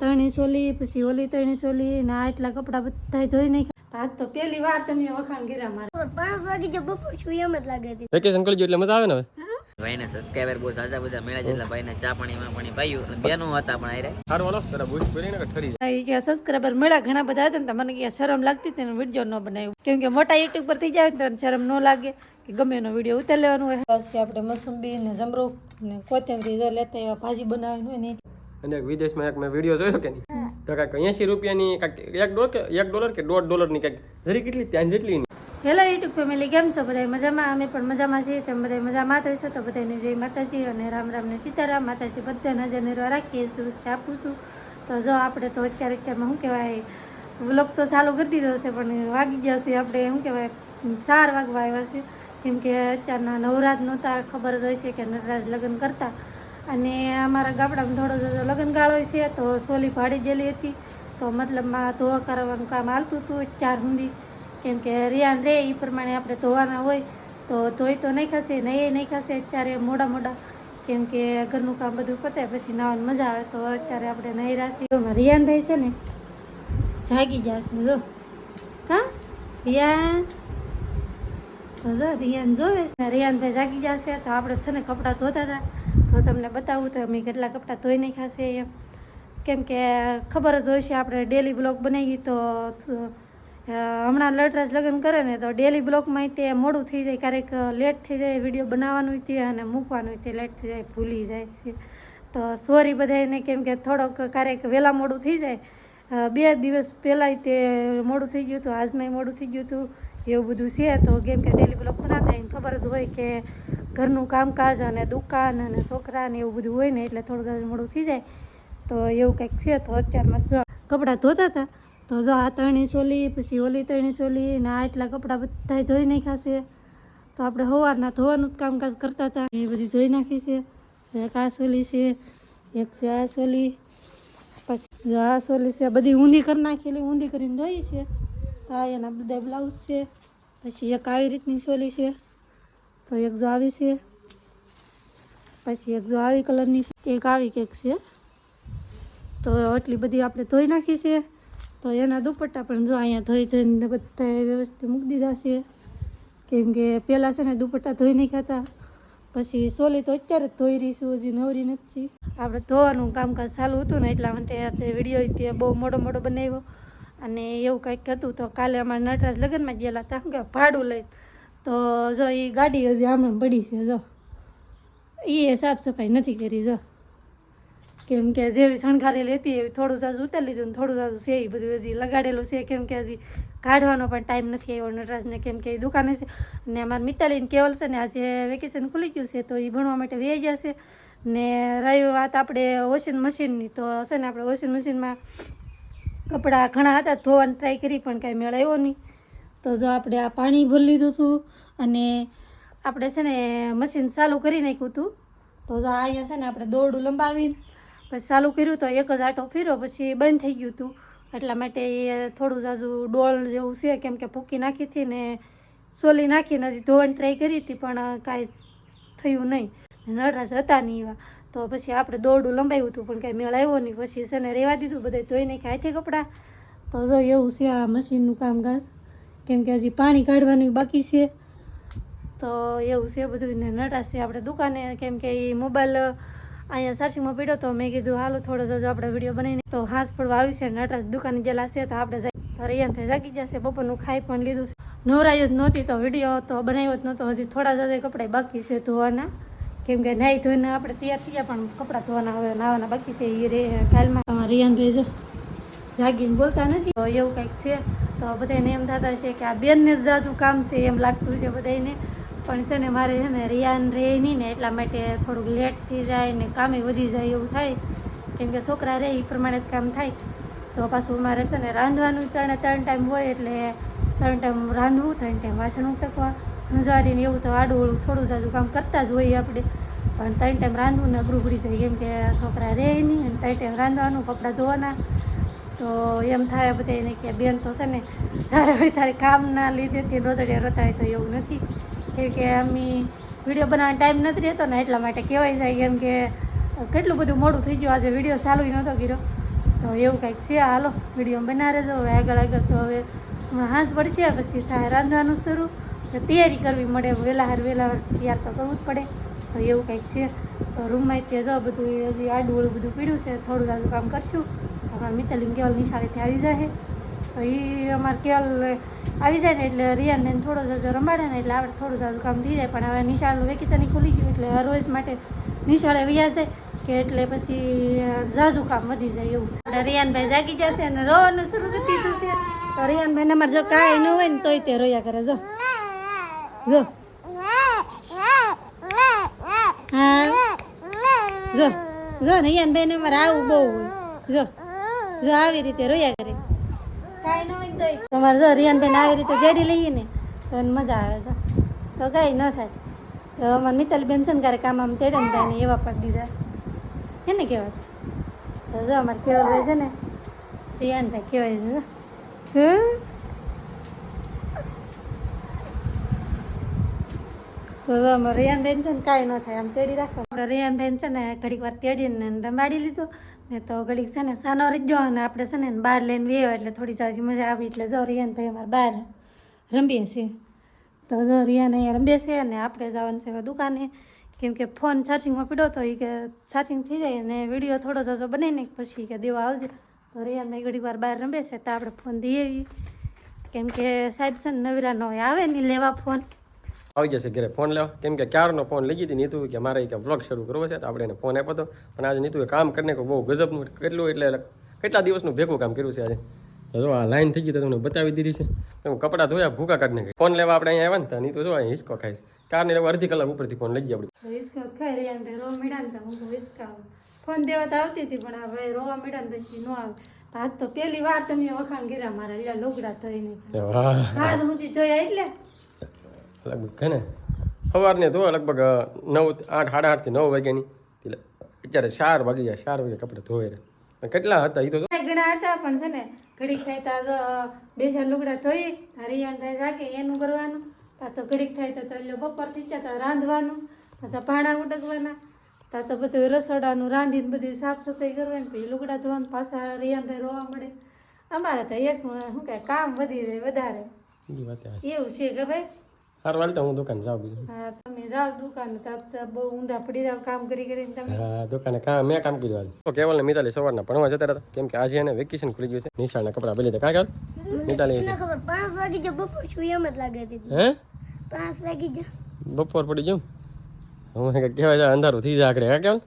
ત્રણેય સોલી પછી ઓલી ત્રણેય સોલી ને આટલા એટલા કપડાં બધા ધોઈ નાખ્યા. આજ તો પહેલી વાર તમે વખાણ કર્યા મારા. પાંચ વાગે જો બપોર છું એમ જ લાગે હતી વેકેશન કરી એટલે મજા આવે ને હવે? ભાઈને સબસ્ક્રાઈબર બહુ સાચા બધા મેળા જેટલા ભાઈને ચા પાણીમાં પાણી પાયું એટલે બેનો હતા પણ આરે સારું હાલો. તારા બૂટ પહેરીને કે ઠરી જાય. કે સબસ્ક્રાઈબર મળ્યા ઘણા બધા હતા ને તો મને કે શરમ લાગતી હતી ને વીડિયો ન બનાવ્યું. કેમ કે મોટા યુટ્યુબ પર થઈ જાય ને તો શરમ ન લાગે કે ગમે એનો વીડિયો ઉતાર લેવાનો હોય. બસ આપણે મસુંબી ને જમરૂખ ને કોથમરી લેતા એવા ભાજી બનાવવાની હોય ને અને એક વિદેશમાં એક મેં વીડિયો જોયો કે નહીં? તો કાંઈક એંશી રૂપિયાની કાંઈક એક ડોલર કે એક ડોલર કે દોઢ ડોલરની કાંઈક જરી કેટલી? ત્યાં જેટલી. હેલો યુટ્યુબ ફેમિલી કેમ છો? બધા મજામાં? અમે પણ મજામાં છીએ. તેમ બધા મજામાં થઈશું તો બધાને જય માતાજી અને રામ રામને સીતારામ. માતાજી બધા નજર નિર્વા રાખીએ શુભેચ્છા આપું છું તો જો આપણે તો અત્યારે અત્યારમાં શું કહેવાય વ્લોગ તો ચાલુ કરી દીધો છે પણ વાગી ગયા છે. આપણે શું કહેવાય ચાર વાગવા આવ્યા છે. કેમ કે અત્યારના નવરાત નહોતા. ખબર જ હશે કે નટરાજ લગ્ન કરતા. અને અમારા ગામડામાં થોડો લગ્નગાળો છે, તો સોલી ભાડી ગયેલી હતી. તો મતલબમાં ધોવા કરવાનું કામ હાલતું હતું ચાર હુંદી કેમ કે રિયાન રે એ પ્રમાણે આપણે ધોવાના હોય, તો ધોઈ તો નહીં ખાશે નહીં નહીં ખાશે. અત્યારે મોડા મોડા, કેમ કે ઘરનું કામ બધું પતે પછી નાવાની મજા આવે. તો અત્યારે આપણે નહીં રાશી રિયાનભાઈ છે ને, જાગી જશે જો. હા? રિયાન? તો રિયાન જોવે છે? રિયાનભાઈ જાગી જશે તો આપણે છે ને કપડાં ધોતા હતા. તો તમને બતાવું તો અમે કેટલા કપડાં ધોઈ નાખ્યા ખાશે એમ. કેમ કે ખબર જ હોય છે, આપણે ડેલી બ્લોગ બનાવીએ તો હમણાં લટરાજ લગ્ન કરે ને તો ડેલી બ્લોગમાં તે મોડું થઈ જાય, ક્યારેક લેટ થઈ જાય વીડિયો બનાવવાનું તે અને મૂકવાનું તે લેટ થઈ જાય, ભૂલી જાય છે. તો સોરી બધાને કેમ કે થોડોક ક્યારેક વહેલા મોડું થઈ જાય. બે દિવસ પહેલાંય તે મોડું થઈ ગયું હતું, આજમાંય મોડું થઈ ગયું હતું. એવું બધું છે તો કેમ કે ડેલી બ્લોગ બનાવતા એને ખબર જ હોય કે ઘરનું કામકાજ અને દુકાન અને છોકરા ને એવું બધું હોય ને એટલે થોડું ઘણું મોડું થઈ જાય. તો એવું કંઈક છે તો અત્યારમાં જો કપડાં ધોતા હતા? તો જો આ ત્રણેય સોલી, પછી ઓલી ત્રણેય સોલી ને આ એટલા કપડાં બધા ધોઈ નાખ્યા તો આપણે સવારના ધોવાનું જ કામકાજ કરતા હતા. એ બધી ધોઈ નાખી છે. એક આ સોલી છે, એક છે આ સોલી. પછી જો આ સોલી છે બધી ઊંધી કરી નાખેલી, ઊંધી કરીને ધોઈ છે. આ એના બધા બ્લાઉઝ છે. પછી એક આવી રીતની સોલી છે, તો એક જો આવી છે. પછી એક જો આવી કલરની એક આવી કેક છે. તો એટલી બધી આપણે ધોઈ નાખી છે. તો એના દુપટ્ટા પણ જો અહીંયા ધોઈ ધોઈને બધા વ્યવસ્થિત મૂકી દીધા છે. કેમ કે પહેલાં છે ને દુપટ્ટા ધોઈ નહીં ખાતા પછી સોલી તો અત્યારે જ ધોઈ રહીશું હજી નવરી નથી. આપણે ધોવાનું કામકાજ ચાલુ હતું ને એટલા માટે આજે વીડિયો તે બહુ મોડો મોડો બનાવ્યો. અને એવું કંઈક હતું તો કાલે અમારે નટરાજ લગ્નમાં ગયેલા હતા, કે ભાડું લઈ. તો જો એ ગાડી હજી હમણાં પડી છે, જો. એ સાફ સફાઈ નથી કરી, જો. કેમ કે જેવી શણગારેલી હતી એવી થોડું જાજુ ઉતારી લીધું ને થોડું જાજુ છે એ બધું હજી લગાડેલું છે, કેમ કે હજી કાઢવાનો પણ ટાઈમ નથી આવ્યો નટરાજને, કેમ કે એ દુકાને છે. ને અમારા મિતાલીને કેવલ છે ને આજે વેકેશન ખુલી ગયું છે તો એ ભણવા માટે વહી ગયા છે. ને રહી વાત આપણે વોશિંગ મશીનની તો છે ને આપણે વોશિંગ મશીનમાં કપડાં ઘણા હતા, ધોવાની ટ્રાય કરી પણ કાંઈ મેળવ્યો નહીં. તો જો આપણે આ પાણી ભરી લીધું હતું અને આપણે છે ને મશીન ચાલુ કરી નાખ્યું હતું. તો જો અહીંયા છે ને આપણે દોરડું લંબાવીને પછી ચાલુ કર્યું તો એક જ આટો ફેર્યો, પછી બંધ થઈ ગયું હતું. એટલા માટે એ થોડું જાજુ ડોળ જેવું છે, કેમ કે ફૂકી નાખી હતી ને સોલી નાખીને હજી ધોવાની ટ્રાય કરી હતી, પણ કાંઈ થયું નહીં. નળરાજ હતા નહીં એવા. તો પછી આપણે દોરડું લંબાવ્યું હતું, પણ કાંઈ મેળ આવ્યો નહીં. પછી છે ને રહેવા દીધું બધા ધોઈ નાખ્યા હાથે કપડાં. તો જો એવું છે આ મશીનનું કામકાજ. કેમ કે હજી પાણી કાઢવાનું બાકી છે. તો એવું છે બધું ને નટાશ આપણે દુકાને. કેમ કે એ મોબાઈલ અહીંયા સાચીમાં પીડ્યો તો મેં કીધું, હાલો, થોડો જો આપણે વીડિયો બનાવીને. તો હાંસ પડવા આવી છે, નટાશ દુકાને ગયેલા છે, તો આપણે તો રિયાન જાગી જશે બપોરનું ખાઈ પણ લીધું છે. નવરાઈ જ નહોતી તો વીડિયો તો બનાવ્યો જ નહોતો, હજી થોડા જ કપડાં બાકી છે ધોવાના. કેમ કે નાહી ધોઈને આપણે તૈયાર થયા પણ કપડાં ધોવાના હવે નાવાના બાકી છે એ રે કાલમાં. તમારે રિયાન જો જાગીને બોલતા નથી. તો એવું કંઈક છે. તો બધાને એમ થતા છે કે આ બેનને જ જાજુ કામ છે એમ લાગતું છે બધાને પણ છે ને મારે છે ને રિયાન રહે નહીં ને એટલા માટે થોડુંક લેટ થઈ જાય ને કામે વધી જાય એવું થાય. કેમ કે છોકરા રહે એ પ્રમાણે જ કામ થાય. તો પાછું મારે છે ને રાંધવાનું ત્રણે ત્રણ ટાઈમ હોય એટલે ત્રણ ટાઈમ રાંધવું ત્રણ ટાઈમ વાસણ ઉટકવા. હંજવારીને એવું તો આડું ઓળું થોડું જાજુ કામ કરતા જ હોઈએ આપણે. પણ ત્રણ ટાઈમ રાંધવું ને અઘરું પડી જાય. કેમ કે છોકરા રહે નહીં અને ત્રણ ટાઈમ રાંધવાનું, કપડાં ધોવાના. તો એમ થાય બધા એને કે બેન તો છે ને, જ્યારે હોય ત્યારે કામના લીધે તે રોતડિયા રોતા હોય તો એવું નથી. કેમ કે અમે વીડિયો બનાવવાનો ટાઈમ નથી રહેતો ને, એટલા માટે કહેવાય જાય. કેમ કે કેટલું બધું મોડું થઈ ગયું. આજે વીડિયો ચાલુ નહોતો કર્યો. તો એવું કંઈક છે. હાલો, વીડિયો બનાવે જો હવે આગળ આગળ તો હવે હમણાં હાંસ પડશે, પછી થાય રાંધવાનું શરૂ. તૈયારી કરવી મળે, વહેલા હાર વહેલા તૈયાર તો કરવું જ પડે. તો એવું કંઈક છે. તો રૂમમાં તે જો બધું હજી આડું બધું પીડ્યું છે, થોડું જાજુ કામ કરશું. અમારા મિત્તલિંગ કેવલ નિશાળેથી આવી જાય તો એ અમારે કેવલ આવી જાય ને એટલે રિયાન થોડો જજો રમાડે ને એટલે આપણે થોડું સારું કામ થઈ જાય. પણ હવે નિશાળનું વેકેશન ખુલી ગયું એટલે રોજ માટે નિશાળે વ્યા જાય કે એટલે પછી જાજુ કામ વધી જાય એવું રિયાનભાઈ જાગી જશે અને રોવાનું શરૂ કરી દીધું તો રિયાનભાઈ અમારે જો કાંઈ ન હોય ને તોય તે રોયા કરે, જો. જો. હા. જો. જો રિયાનભાઈ બેન અમારે આવું બહુ જો. જો આવી રીતે રોયા કરે. કાંઈ ન હોય તોય. તમારે જો રિયાનભાઈ આવી રીતે જેડી લઈએ ને, તો એને મજા આવે છે. તો કાંઈ ન થાય. તો અમારે મિત્તલબેન છે ને ક્યારેક આમ તેડે ને થાય એવા પડી દીધા. હે ને કહેવાય? તો જો અમારે કેવલભાઈ છે ને, રિયાનભાઈ કહેવાય છે શું? તો રિયાનબેન છે ને કાંઈ ન થાય, આમ તેડી રાખો. આપણે રિયાનબેન છે ને ઘડીક વાર તેડીને રમાડી લીધું. ને તો ઘડીક છે ને સાનો રીજો અને આપણે છે ને બહાર લઈને વેયો એટલે થોડી જાજી મજા આવી. એટલે જો રિયાનભાઈ અમારે બહાર રમીએ છીએ તો જો રિયાને અહીંયા રમીએ છીએ અને આપણે જવાનું છે દુકાને. કેમ કે ફોન ચાર્જિંગમાં પીડો તો એ કે ચાર્જિંગ થઈ જાય અને વીડિયો થોડો જજો બનાવીને પછી કે દેવા આવજે. તો રિયાનભાઈ ઘડીક વાર બહાર રમે છે, તો આપણે ફોન દઈએ. કેમ કે સાહેબ છે ને નવીરા નો આવે નહીં લેવા ફોન. આવી જશે ઘરે ફોન લેવા. કેમ કે ક્યારનો ફોન લઈ ગઈ નીતુ કે મારે કે વ્લોગ શરૂ કરવો છે તો આપણે એને ફોન આપ્યો હતો. પણ આજે નીતુએ કામ કરીને બહુ ગજબનું કેટલું એટલે કેટલા દિવસનું ભેગું કામ કર્યું છે આજે? જો આ લાઈન થઈ ગઈ તો તમને બતાવી દીધી છે. તો હું કપડાં ધોયા ભૂકા કાઢી ગઈ ફોન લેવા આપણે અહીંયા આવ્યા ને તો નીતુ જો અહીં હિસકો ખાઈશ કારની અડધી કલાક ઉપરથી ફોન લઈ ગયા આપણે. તો હિસકો ખાઈ ને રોવા મળ્યા ને હું કહું ફોન દેવા તો આવતી હતી પણ હવે રોવા મળ્યા ને પછી ન આવે. હાથ તો પેલી વાર તમે વખાણ કર્યા મારા એટલે લોગડા હાથ સુધી ધોયા એટલે લગભગ ઘણે સવારને ધોવા લગભગ નવ આઠ સાડા આઠથી નવ વાગ્યાની. એટલે અત્યારે ચાર વાગી ગયા ચાર વાગે કપડાં ધોવે રે કેટલા હતા એ તો ઘણા હતા પણ છે ને ઘડીક થાય તા તો બે ચાર લુગડા ધોઈ થાય જાગે એનું કરવાનું. તા તો ઘડીક થાય તો એટલે બપોર થઈ ગયા તા રાંધવાનું તા ભાણા ઉડકવાના તા તો બધું રસોડાનું રાંધીને બધું સાફ સફાઈ કરવાની પછી લુગડા ધોવાનું પાછા રિયાનભાઈ રોવા મળે. અમારે તો એક શું કહે કામ વધી રહે વધારે. એવું છે કે ભાઈ? સારું હાલ તો હું દુકાન જાઉં બીજું. હા તમે જાઓ દુકાને તો બહુ ઊંધા પડી જાવ કામ કરી કરીને તમે. હા દુકાને કામ મેં કામ કર્યું આજે. તો કેવલ ને મિતાલી સવારના ભણવા જતા હતા કેમ કે આજે એને વેકેશન ખુલી ગયું છે. નિશાળના કપડાં બધી કાં કાલ મિતાલી ખબર પાંચ વાગે જો બપોર છું એમ જ લાગે હતી હે? પાંચ વાગે જો. બપોર પડી ગયું? હું કહેવાય અંધારું થઈ જાય આગળ હા કેવલ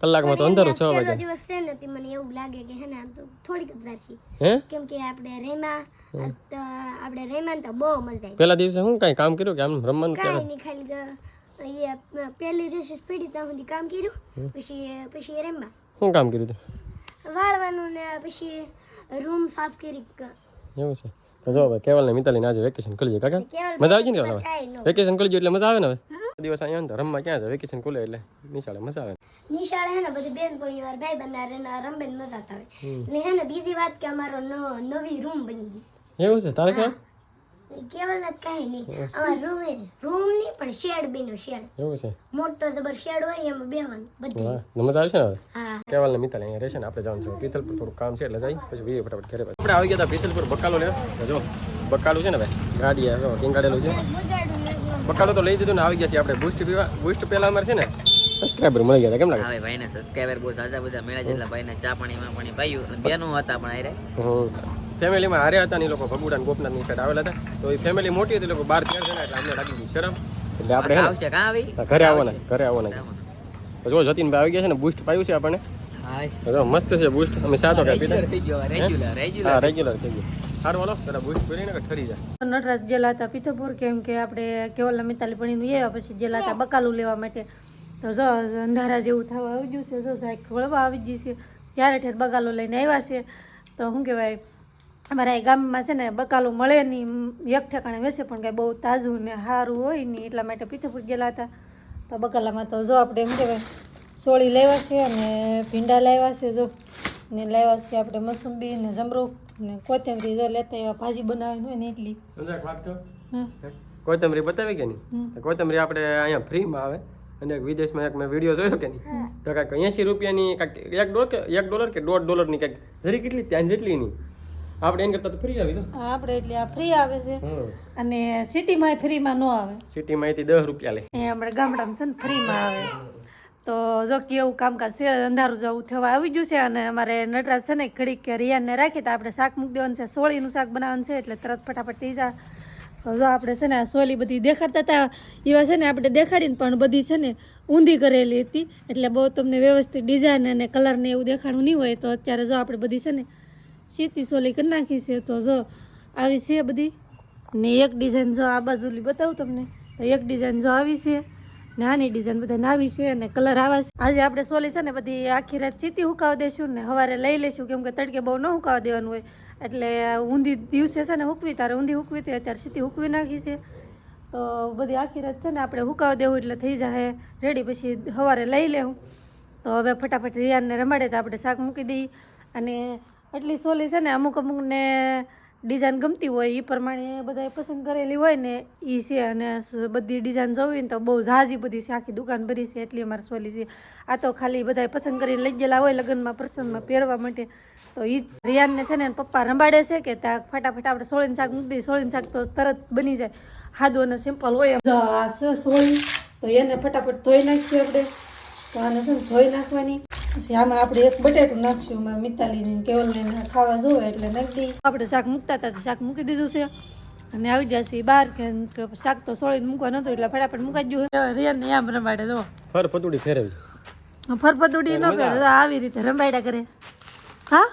કલાકમાં તો અંધારું છ વાગે. દિવસ છે ને તે મને એવું લાગે કે હે ને આમ તો થોડીક જ વાર છે હે? કેમ કે આપણે રેમા આપણે રેમા તો બહુ મજા આવી. પહેલા દિવસે હું કાઈ કામ કર્યું કે આમ રમવાનું કાંઈ નહીં ખાલી અહીંયા પહેલી રેસીસ પડી ત્યાં સુધી કામ કર્યું. પછી પછી રેમા શું કામ કર્યું તું વાળવાનું ને પછી રૂમ સાફ કરી એવું છે. તો જો હવે કેવલ ને મિતાલીને આજે વેકેશન કરી કાકા. મજા આવી ગઈ ને વેકેશન કરી એટલે મજા આવે ને હવે? દિવસ અહીંયા ધરમમાં ક્યાં છે? વેકેશન ખુલે એટલે નિશાળે મજા આવે. નિશાળે હે ને બધી બેન પરિવાર ભાઈ બંધારે એના રંબેન મજા આવે ને હે ને બીજી વાત કે અમારો નવી રૂમ બની ગઈ. એવું છે? તારે ક્યાં? કેવલ જ કાંઈ નહીં. અમાર રૂમ રૂમ નહીં પણ શેડ બીનો શેડ એવું છે? મોટો જબર શેડ હોય એમાં બેવાનું બધું. મજા આવશે ને હા. કેવલ ને મિતાલ અહીંયા રહેશે ને આપણે જવાનું છે. પીથલપુર થોડું કામ છે એટલે જાય. પછી ભાઈ ફટાફટ ઘરે આપણે આવી ગયા હતા પીથલપુર બકાલો લેવા. જો બકાલું છે ને ભાઈ? ગાડી આવે ટીંગાડેલું છે. બકાલું તો લઈ દીધું ને આવી ગયા છીએ આપણે. બુસ્ટ પીવા બુસ્ટ પહેલા અમારે છે ને સબસ્ક્રાઇબર મળી ગયા કેમ લાગે? હવે ભાઈને સબસ્ક્રાઇબર બહુ સાજા બધા મળ્યા જેટલા ભાઈને ચા પાણીમાં પાણી અને બેનું હતા પણ આરે ફેમિલીમાં હારે હતા ને એ લોકો ભગુડા ને ગોપનાથની સાઈડ આવેલા હતા. તો એ ફેમિલી મોટી હતી લોકો બાર તેર જણા એટલે અમને લાગી ગયું શરમ. એટલે આપણે આવશે. કાં આવી? ઘરે આવવાના ઘરે આવવાના જો જતીનભાઈ આવી ગયા છે ને બુસ્ટ પાયું છે આપણને. મસ્ત છે બુસ્ટ અમે સાતો કાપી રેગ્યુલર રેગ્યુલર રેગ્યુલર થઈ ગયું. સારું હાલો. પેલા બુશ પીને કે ઠરી જાય? નટરાજ ગયેલા હતા પિથોપુર કેમ કે આપણે કેવલ મિતાલી ભણીનું આવ્યા પછી જેલા હતા બકાલું લેવા માટે. તો જો અંધારા જેવું થવા આવી ગયું છે, જો સાહેબ ખોળવા આવી ગઈ છે, ત્યારે ઠેર બકાલો લઈને આવ્યા છે. તો શું કહેવાય, અમારા એ ગામમાં છે ને બકાલું મળે નહીં, એક ઠેકાણે બેસે પણ કાંઈ બહુ તાજું ને સારું હોય નહીં, એટલા માટે પિથોપુર ગયેલા હતા તો બકાલામાં તો જો આપણે શું કહેવાય, સોળી લાવ્યા છે અને ભીંડા લાવ્યા છે જો. ને લાવ્યા છે આપણે મસુંબી ને જમરૂખ ને કોથમરી જો લેતા એવા ભાજી બનાવવાની હોય ને એટલી. કોથમરી બતાવી કે નહીં? કોથમરી આપણે અહીંયા ફ્રીમાં આવે. અને વિદેશમાં એક મેં વીડિયો જોયો કે નહીં? તો કાંઈક એંશી રૂપિયાની કાંઈક એક ડોલર કે એક ડોલર કે દોઢ ડોલરની કાંઈક જરી કેટલી? ત્યાં જેટલી નહીં આપણે એને કરતાં તો ફ્રી આવી આપણે એટલે આ ફ્રી આવે છે. અને સિટીમાં ફ્રીમાં ન આવે. સિટીમાં અહીંથી દસ રૂપિયા લે. એ આપણે ગામડામાં છે ને ફ્રીમાં આવે. તો જો કેવું કામકાજ છે, અંધારું જવું થવા આવી ગયું છે અને અમારે નટરાજ છે ને ઘડીક કે રિયાનને રાખી તો આપણે શાક મૂકી દેવાનું છે, સોળીનું શાક બનાવવાનું છે એટલે તરત ફટાફટ થઈ જા. તો જો આપણે છે ને આ સોલી બધી દેખાડતા હતા, એવા છે ને આપણે દેખાડીને પણ બધી છે ને ઊંધી કરેલી હતી. એટલે બહુ તમને વ્યવસ્થિત ડિઝાઇન અને કલરને એવું દેખાડવું નહીં હોય તો અત્યારે જો આપણે બધી છે ને સીતી સોલી કરી નાખી છે, તો જો આવી છે બધી. ને એક ડિઝાઇન જો આ બાજુલી બતાવું તમને. તો એક ડિઝાઇન જો આવી છે. ને આની ડિઝાઇન બધા આવી છે અને કલર આવા આજે આપણે સોલી છે ને બધી આખી રાત ચીતી હુકાવી દઈશું ને સવારે લઈ લઈશું, કેમ કે તડકે બહુ ન હુકાવા દેવાનું હોય. એટલે ઊંધી દિવસે છે ને હુકવી, તારે ઊંધી હુકવી હતી અત્યારે સીતી હુકવી નાખી છે. તો બધી આખી રાત છે ને આપણે હુકાવા દેવું એટલે થઈ જાય રેડી પછી સવારે લઈ લેવું. તો હવે ફટાફટ રિયાનને રમાડે તો આપણે શાક મૂકી દઈએ. અને એટલી સોલી છે ને અમુક અમુકને ડિઝાઇન ગમતી હોય એ પ્રમાણે બધાએ પસંદ કરેલી હોય ને એ છે અને બધી ડિઝાઇન જોવી ને તો બહુ ઝાઝી બધી છે. આખી દુકાન ભરી છે, એટલી અમારે સોલી છે. આ તો ખાલી બધાએ પસંદ કરીને લઈ ગયેલા હોય લગ્નમાં, પ્રસંગમાં પહેરવા માટે. તો એ રિયાનને છે ને, પપ્પા રંબાડે છે કે ત્યાં ફટાફટ આપણે સોળીનું શાક મૂકી દઈએ. સોળીનું શાક તો તરત બની જાય. સાદું અને સિમ્પલ હોય. આ છે સોળી, તો એને ફટાફટ ધોઈ નાખીએ આપણે. તો આને છે ધોઈ નાખવાની. પછી આમાં આપણે એક બટેટું નાખશું મારા મિતાલીને ને કેવલને ખાવા જોવે એટલે નાખી આપણે શાક મૂકતા હતા શાક મૂકી દીધું છે. અને આવી જશે બહાર કે કે શાક તો સોળીને મૂકવા નતું એટલે ફટાફટ મુકાઈ ગયું. રિયાને આમ રમાડે દો ફર પતુડી ફેરવી ફરફદુડી ન ફેરવે આવી રીતે રમાડ્યા કરે. હા?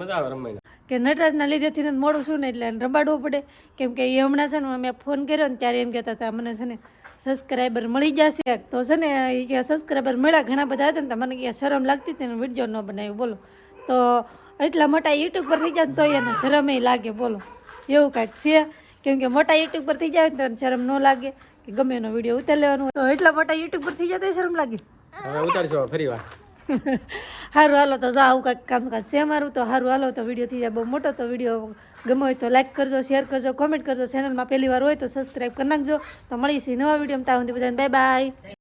મજા આવે રમવાની. કે નટરાજના લીધેથી મોડું છું ને એટલે રમાડવું પડે. કેમ કે એ હમણાં છે ને મેં ફોન કર્યો ને ત્યારે એમ કહેતા હતા મને છે ને સબસ્ક્રાઈબર મળી જશે. તો છે ને એ કે સબસ્ક્રાઈબર મળ્યા ઘણા બધા હતા ને તો મને કે શરમ લાગતી હતી ને વીડિયો ન બનાવ્યું બોલો. તો એટલા મોટા યુટ્યુબ પર થઈ જાય તો એને શરમે લાગે બોલો. એવું કાંઈક છે? કેમ કે મોટા યુટ્યુબ પર થઈ જાય ને તો શરમ ન લાગે કે ગમે એનો વીડિયો ઉતાર લેવાનો તો એટલા મોટા યુટ્યુબ પર થઈ જાય તો શરમ લાગે. હવે ઉતારશો ફરી વાર. સારું હાલો તો જાઉં કાંઈક કામકાજ છે મારું તો સારું હાલો તો વીડિયો થઈ જાય બહુ મોટો તો વીડિયો ગમે હોય તો લાઈક કરજો શેર કરજો કોમેન્ટ કરજો. ચેનલમાં પહેલી વાર હોય તો સબસ્ક્રાઈબ કરી નાખજો. તો મળીશું નવા વીડિયો ત્યાં સુધી બધાને બાય બાય